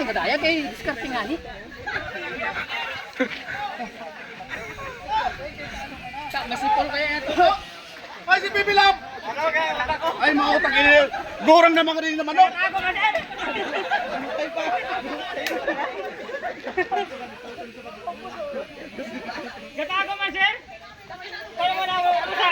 Madaya kay diskarte nga ni. Sa masipol kaya ito. Ay, si Bibilam! Ay, mga utang ini. Gurang naman ka rin naman, no? Gatago man, sir? Kaya mo na ako. Usa.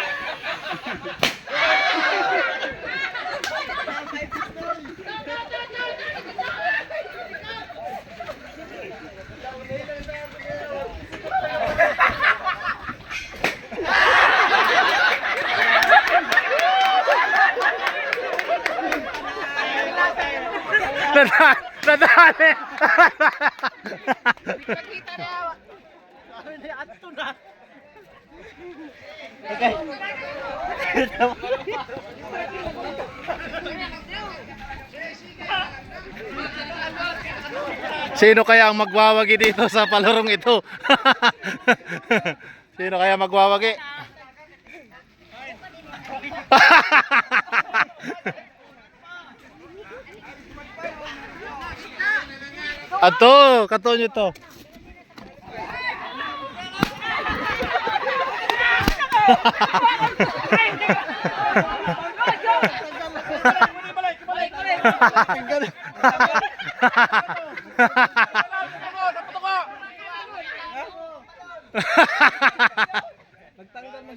Nadali! Nadali! Sino kaya ang magwawagi dito sa palarong ito? Sino kaya magwawagi? Ato, kato nyo to. Si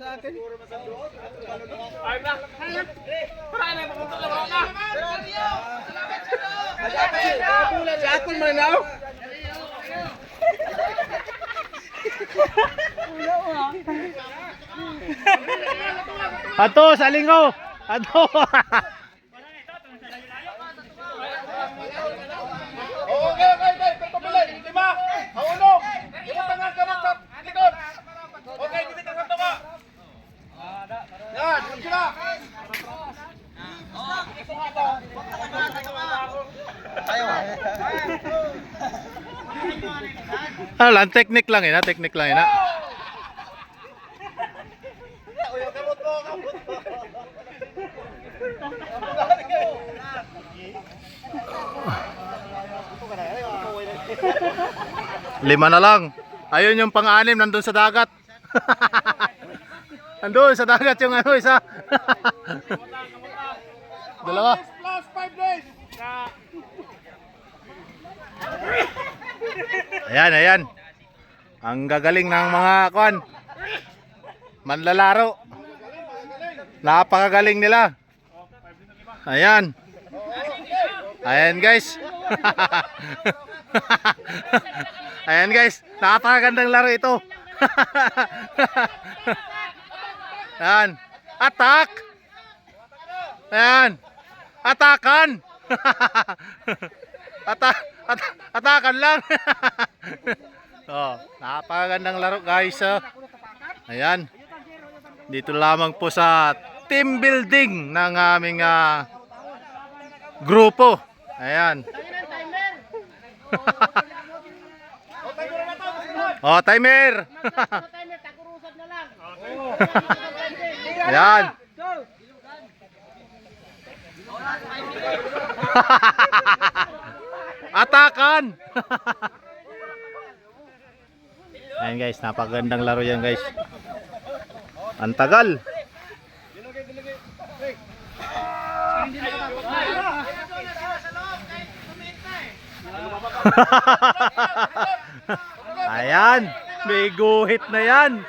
Akon man na. Ato, sa lingo. Ato. Oo, okay, okay, okay. Pero pabili. Lima. Ang ulo. Imo tangan ka mo sa likod. Okay, dito tangan to ka. Yan, sige na. Ano lang, technique lang yun, ha? technique lang yun. ha? Uy, kamot mo, kamot mo. Lima na lang. Ayun yung pang-anim, nandun sa dagat. nandun sa dagat yung ano, isa. Dalawa. Plus five days. Ayan, ayan. Ang gagaling ng mga kwan. Manlalaro. Napakagaling nila. Ayan. Ayan guys. Ayan guys, napakagandang laro ito. Ayan. Attack! Ayan. Atakan! Ata at atakan lang. oh, napakagandang laro guys. oh. Ayan. Dito lamang po sa team building ng aming ah, grupo. Ayan. oh, timer. Ayan. Atakan! Ayan guys, napagandang laro yan guys. Ang tagal. Ayan, may guhit na yan.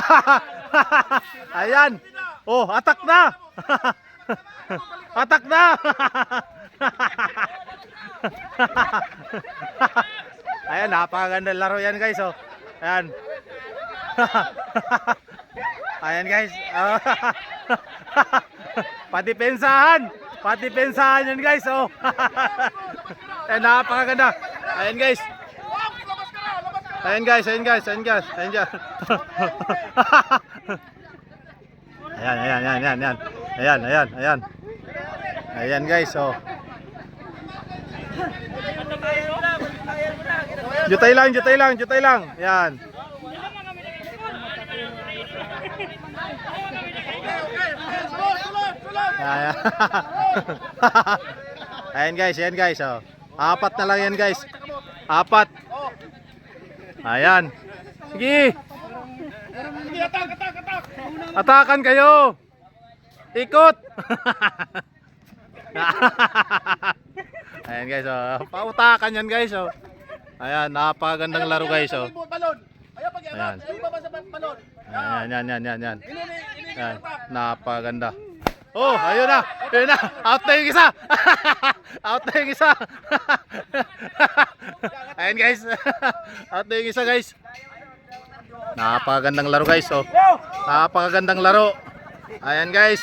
Ayan. Oh, atak na. atak na. Ayan, napakaganda laro yan guys. Oh. Ayan. Ayan guys. Ah. Patipensahan. Patipensahan yan guys. Oh. Ayan, napakaganda. Ayan guys. Ayan guys, ayan guys, ayan guys, ayan guys. ayan, ayan, ayan, ayan, ayan. Ayan, ayan, ayan. Ayan guys, oh. Jutay lang, jutay lang, jutay lang. Sulod. Ayan. guys, ayan guys, oh. Apat na lang yan guys. Apat. Ayan. Sige. Sige, atak, atak, atak. Atakan kayo. Ikot. Ayan guys, oh. Pautakan yan guys, oh. Ayan, napakagandang laro guys, oh. Ayan. Ayan, yan, yan, yan, yan. Ayan, napakaganda. Oh, ayun na. Ayun na. Out na yung isa. Out na yung isa. Ayan guys. Out na yung isa guys. Napakagandang laro guys. Oh. Napakagandang laro. Ayan guys.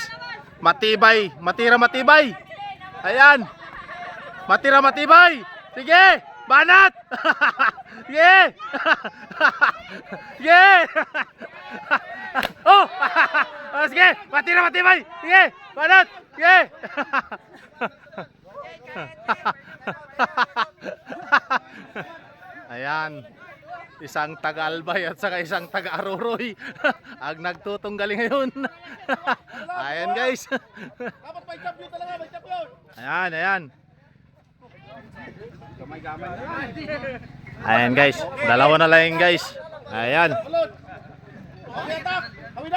Matibay. Matira matibay. Ayan. Matira matibay. Sige. Banat. Sige. Sige. oh. oh, sige. Matira matibay. Sige. Banat. Sige. Ayan. Isang taga-albay at saka isang taga-aruroy. Ang nagtutunggali ngayon. ayan guys. Dapat may champion talaga, may champion. Ayan, ayan. Ayan guys. Dalawa na lang guys. Ayan.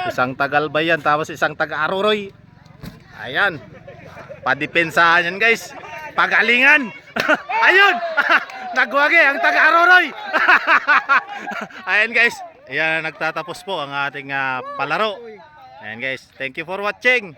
Isang taga-albay yan tapos isang taga-aruroy. Ayan. Padepensahan yan guys. Pagalingan. Ayun. Nagwagi ang taga-aruroy. Ayan guys. Ayan nagtatapos po ang ating ah, palaro. Ayan guys. Thank you for watching.